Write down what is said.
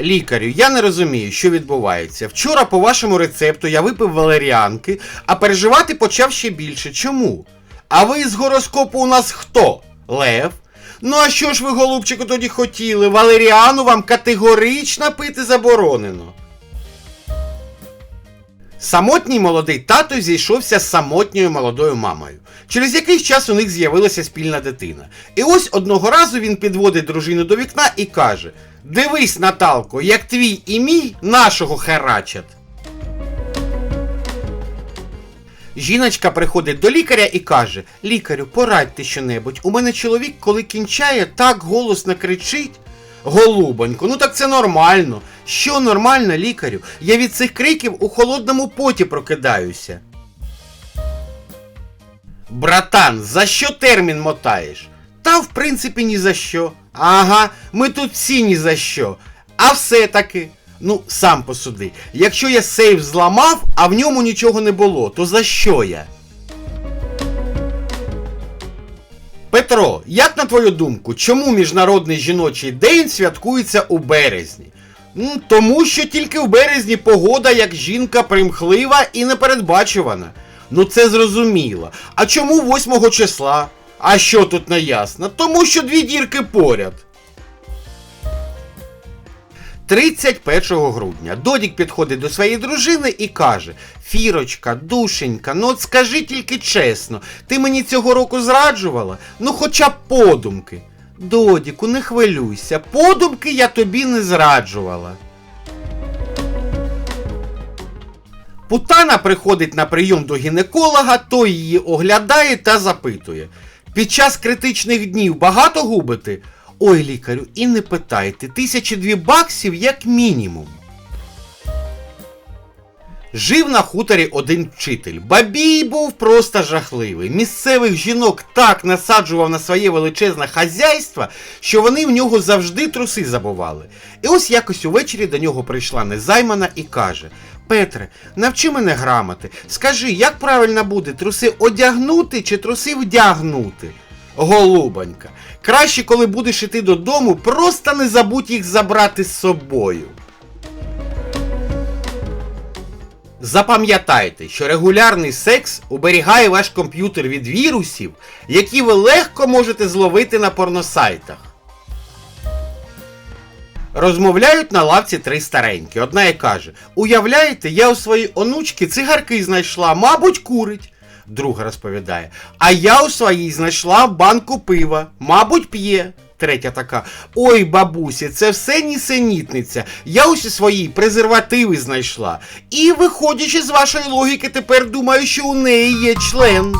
Лікарю, я не розумію, що відбувається. Вчора по вашому рецепту я випив валеріанки, а переживати почав ще більше. Чому? А ви з гороскопу у нас хто? Лев? Ну а що ж ви, голубчику, тоді хотіли? Валеріану вам категорично пити заборонено. Самотній молодий тато зійшовся з самотньою молодою мамою. Через якийсь час у них з'явилася спільна дитина. І ось одного разу він підводить дружину до вікна і каже: Дивись, Наталко, як твій і мій нашого херачать. Жіночка приходить до лікаря і каже: Лікарю, порадьте щонебудь. У мене чоловік, коли кінчає, так голосно кричить. Голубонько, ну так це нормально. Що нормально, лікарю? Я від цих криків у холодному поті прокидаюся. Братан, за що термін мотаєш? Та в принципі ні за що. Ага, ми тут всі ні за що. А все-таки. Ну, сам посуди. Якщо я сейф зламав, а в ньому нічого не було, то за що я? Петро, як на твою думку, чому Міжнародний жіночий день святкується у березні? Тому що тільки в березні погода як жінка примхлива і непередбачувана. Ну це зрозуміло. А чому 8 числа? А що тут не ясно? Тому що дві дірки поряд. 31 грудня Додік підходить до своєї дружини і каже: Фірочка, душенька, ну от скажи тільки чесно, ти мені цього року зраджувала? Ну хоча б подумки. Додіку, не хвилюйся, подумки я тобі не зраджувала. Путана приходить на прийом до гінеколога, той її оглядає та запитує: Під час критичних днів багато губити? Ой, лікарю, і не питайте, тисячі дві баксів як мінімум. Жив на хуторі один вчитель. Бабій був просто жахливий. Місцевих жінок так насаджував на своє величезне хазяйство, що вони в нього завжди труси забували. І ось якось увечері до нього прийшла незаймана і каже: Петре, навчи мене грамоти. Скажи, як правильно буде труси одягнути чи труси вдягнути? Голубонька, краще, коли будеш іти додому, просто не забудь їх забрати з собою. Запам'ятайте, що регулярний секс уберігає ваш комп'ютер від вірусів, які ви легко можете зловити на порносайтах. Розмовляють на лавці три старенькі. Одна і каже: Уявляєте, я у своїй онучки цигарки знайшла, мабуть, курить. Друга розповідає: А я у своїй знайшла банку пива, мабуть, п'є. Третя така: Ой, бабусі, це все нісенітниця. Я усі свої презервативи знайшла. І, виходячи з вашої логіки, тепер думаю, що у неї є член.